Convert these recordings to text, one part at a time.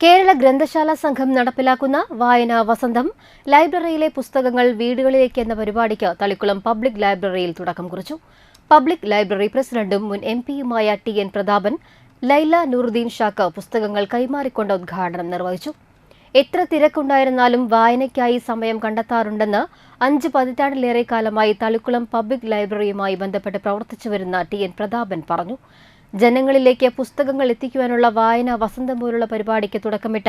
കേരള ഗ്രന്ഥശാല സംഘം നടപ്പിലാക്കുന്ന വായന വസന്തം ലൈബ്രറിയിലെ പുസ്തകങ്ങൾ വീടുകളിലേക്ക് എന്ന പരിപാടിക്ക് തളിക്കുളം പബ്ലിക് ലൈബ്രറിയിൽ തുടക്കം കുറിച്ചു. പബ്ലിക് ലൈബ്രറി പ്രസിഡന്റും മുൻ എം പിയുമായ ടി എൻ പ്രതാപൻ ലൈല നൂറുദ്ദീൻ ഷാക്ക് പുസ്തകങ്ങൾ കൈമാറിക്കൊണ്ട് ഉദ്ഘാടനം നിർവഹിച്ചു. എത്ര തിരക്കുണ്ടായിരുന്നാലും വായനയ്ക്കായി സമയം കണ്ടെത്താറുണ്ടെന്ന് അഞ്ച് പതിറ്റാണ്ടിലേറെ കാലമായി തളിക്കുളം പബ്ലിക് ലൈബ്രറിയുമായി ബന്ധപ്പെട്ട് പ്രവർത്തിച്ചു വരുന്ന ടി എൻ പ്രതാപൻ പറഞ്ഞു. ജനങ്ങളിലേക്ക് പുസ്തകങ്ങൾ എത്തിക്കുവാനുള്ള വായന വസന്തം പോലുള്ള പരിപാടിക്ക് തുടക്കമിട്ട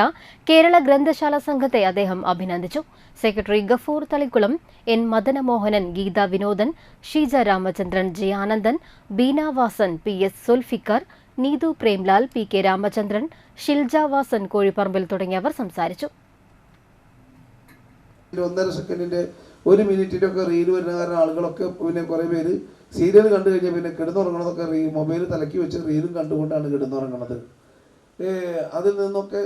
കേരള ഗ്രന്ഥശാല സംഘത്തെ അദ്ദേഹം അഭിനന്ദിച്ചു. Secretary Gafoor Thalikkulam N Madanamohanan Geetha Vinodan Sheeja Ramachandran G Anandan Beenavasan P S Sulfikar Neethu Premlal P K Ramachandran Shilja Vasan Kozhipparambil തുടങ്ങിയവർ സംസാരിച്ചു. ഒന്നര സെക്കൻഡിന്റെ ഒരു മിനിറ്റിന്റെ ഒക്കെ റീൽ വരുന്ന കാരണം ആളുകളൊക്കെ പിന്നെ കുറെ പേര് സീരിയൽ കണ്ടു കഴിഞ്ഞാൽ പിന്നെ കിടന്നുറങ്ങണതൊക്കെ റീ മൊബൈൽ തലക്കി വെച്ച് റീലും കണ്ടുകൊണ്ടാണ് കിടന്നുറങ്ങണത്. അതിൽ നിന്നൊക്കെ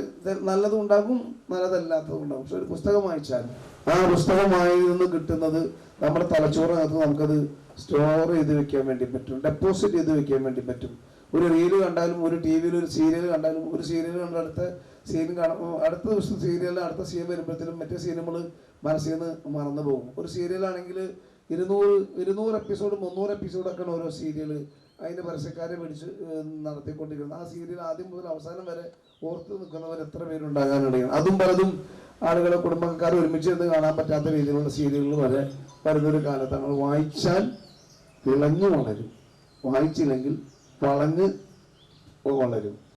നല്ലതും ഉണ്ടാകും നല്ലതല്ലാത്തതും ഉണ്ടാകും പക്ഷെ ഒരു പുസ്തകം വായിച്ചാൽ ആ പുസ്തകമായി നിന്ന് കിട്ടുന്നത് നമ്മുടെ തലച്ചോറിനകത്ത് നമുക്കത് സ്റ്റോർ ചെയ്ത് വെക്കാൻ വേണ്ടി പറ്റും ഡെപ്പോസിറ്റ് ചെയ്ത് വെക്കാൻ വേണ്ടി പറ്റും. ഒരു റീൽ കണ്ടാലും ഒരു ടി വിയിൽ ഒരു സീരിയൽ കണ്ടാലും ഒരു സീരിയൽ കണ്ട അടുത്ത സീൻ കാണുമ്പോൾ അടുത്ത ദിവസം സീരിയലിൽ അടുത്ത സീൻ വരുമ്പോഴത്തേനും മറ്റേ സീൻ നമ്മൾ മനസ്സിൽ നിന്ന് മറന്നു പോകും. ഒരു സീരിയലാണെങ്കിൽ ഇരുന്നൂറ് ഇരുന്നൂറ് എപ്പിസോഡ് മുന്നൂറ് എപ്പിസോഡൊക്കെയാണ് ഓരോ സീരിയൽ അതിന്റെ പരസ്യക്കാരെ പിടിച്ച് നടത്തിക്കൊണ്ടിരിക്കുന്നു നടത്തിക്കൊണ്ടിരിക്കുന്നത്. ആ സീരിയൽ ആദ്യം മുതൽ അവസാനം വരെ ഓർത്ത് നിൽക്കുന്നവർ എത്ര പേരുണ്ടാകാനിടയാണ് അതും പലതും ആളുകളെ കുടുംബക്കാർ ഒരുമിച്ച് നിന്ന് കാണാൻ പറ്റാത്ത രീതിയിലുള്ള സീരിയലുകൾ വരെ വരുന്നൊരു നമ്മൾ വായിച്ചാൽ വിളഞ്ഞു വളരും. വായിച്ചില്ലെങ്കിൽ വളഞ്ഞ് വളരും